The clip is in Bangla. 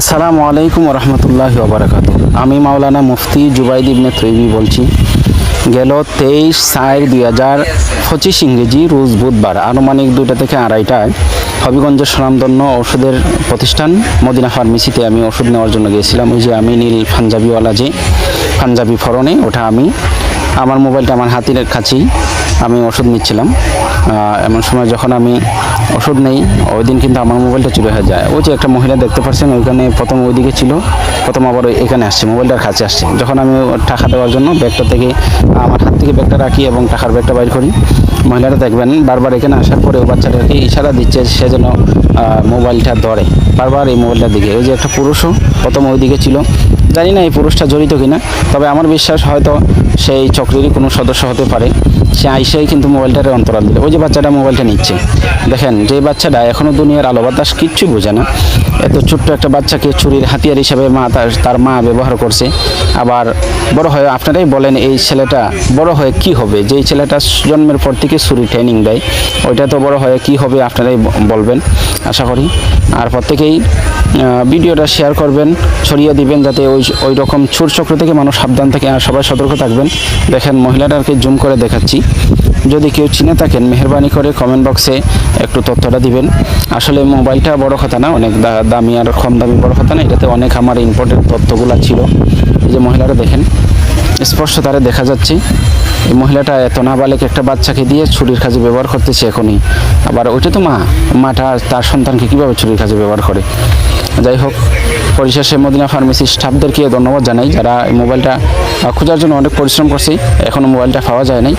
আসসালামু আলাইকুম রহমতুল্লাহ ওবরাকাত আমি মাওলানা মুফতি জুবাইদ ইবনে তৈবি বলছি, গেল তেইশ চার দুই হাজার পঁচিশ ইংরেজি রোজ বুধবার, আনুমানিক দুটা থেকে আড়াইটায় হবিগঞ্জের স্বনামধন্য ওষুধের প্রতিষ্ঠান মদিনা ফার্মেসিতে আমি ওষুধ নেওয়ার জন্য গিয়েছিলাম। ওই যে আমি নীল পাঞ্জাবিওয়ালা যে পাঞ্জাবি ফরনে, ওটা আমি, আমার মোবাইলটা আমার হাতের কাছেই আমি ওষুধ নিচ্ছিলাম। এমন সময় যখন আমি ওষুধ নেই। ওই দিন কিন্তু আমার মোবাইলটা চুরি হয়ে যায়। ওই যে একটা মহিলা দেখতে পাচ্ছেন, ওইখানে প্রথম ওইদিকে ছিল, প্রথম আবার এখানে আসছে, মোবাইলটার কাছে আসছে। যখন আমি টাকা দেওয়ার জন্য ব্যাগটা থেকে, আমার হাত থেকে ব্যাগটা রাখি এবং টাকার ব্যাগটা বাইর করি, মহিলাটা দেখবেন বারবার এখানে আসার পরে ও বাচ্চাটাকে ইশারা দিচ্ছে সে যেন মোবাইলটা ধরে। বারবার এই মোবাইলটার দিকে ওই যে একটা পুরুষও প্রথম ওইদিকে ছিল। জানি না এই পুরুষটা জড়িত কিনা, তবে আমার বিশ্বাস হয়তো সেই চক্রেরই কোনো সদস্য হতে পারে। সে আইসেই কিন্তু মোবাইলটারে অন্তরাল দিল। ওই যে বাচ্চাটা মোবাইলটা নিচ্ছে। দেখেন, যে বাচ্চাটা এখনও দুনিয়ার আলো বাতাস কিচ্ছু বোঝে না। এত ছোট্ট একটা বাচ্চাকে ছুরির হাতিয়ার হিসাবে মা তার মা ব্যবহার করছে। আবার বড় হয়ে, আপনারাই বলেন এই ছেলেটা বড় হয়ে কি হবে? যেই ছেলেটা জন্মের পর থেকে ছুরি ট্রেনিং দেয়, ওইটা তো বড় হয়ে কি হবে আপনারাই বলবেন। আশা করি। আর প্রত্যেকেই ভিডিওটা শেয়ার করবেন, ছড়িয়ে দিবেন যাতে ওই ওই রকম ছোট চক্র থেকে মানুষ সাবধান থাকে আর সবাই সতর্ক থাকবেন। দেখেন, মহিলাটাকে জুম করে দেখাচ্ছি। যদি কেউ চিনে থাকেন, মেহরবানি করে কমেন্ট বক্সে একটু তথ্যটা দিবেন। আসলে মোবাইলটা বড় কথা না, অনেক দামি আর কম দামি বড় কথা না, এটাতে অনেক আমার ইম্পর্টেন্ট তথ্যগুলো ছিল। এই যে মহিলাটা দেখেন স্পষ্ট তারে দেখা যাচ্ছে। এই মহিলাটা এত নাবালেক একটা বাচ্চাকে দিয়ে ছুরির কাজে ব্যবহার করতেছে এখনই। আবার ওইটা তো মা, মাটা তার সন্তানকে কীভাবে ছুরির কাজে ব্যবহার করে? যাই হোক, পরিশেষে মদিনা ফার্মেসি স্টাফদেরকে ধন্যবাদ জানাই যারা মোবাইলটা খোঁজার জন্য অনেক পরিশ্রম করছে। এখনও মোবাইলটা পাওয়া যায় নাই।